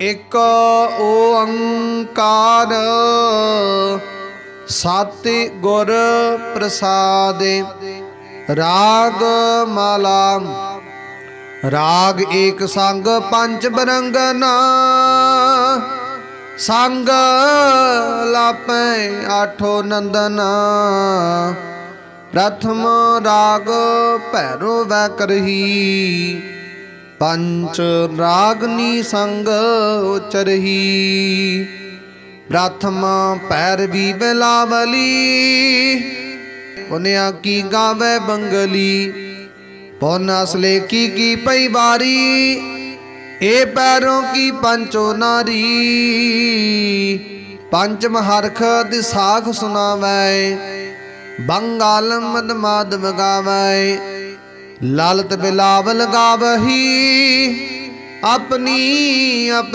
ਇਕ ਓੰਕਾਰ, ਸਤਿ ਗੁਰ ਪ੍ਰਸਾਦਿ, ਰਾਗ ਮਾਲਾ, ਰਾਗ ਏਕ ਸੰਗ ਪੰਜ ਬਰੰਗਨਾ, ਸੰਗ ਲਾਪੈ ਆਠੋ ਨੰਦਨਾ। ਪ੍ਰਥਮ ਰਾਗ ਭੈਰੋ ਵੈ ਕਰਹੀ। पंच रागनी संग उचरही प्रथम पैरवी बिलावली, पुनिया की गावे बंगली। पौन असले की की पई बारी ए पैरों की पंचो नारी। पंचम हरख दिसाख सुनावै, बंगाल मद माद गावै। ਲਾਲਤ ਬਿਲਾਵਲ ਗਾਵਹੀ ਆਪਣੀ ਆਪਣੀ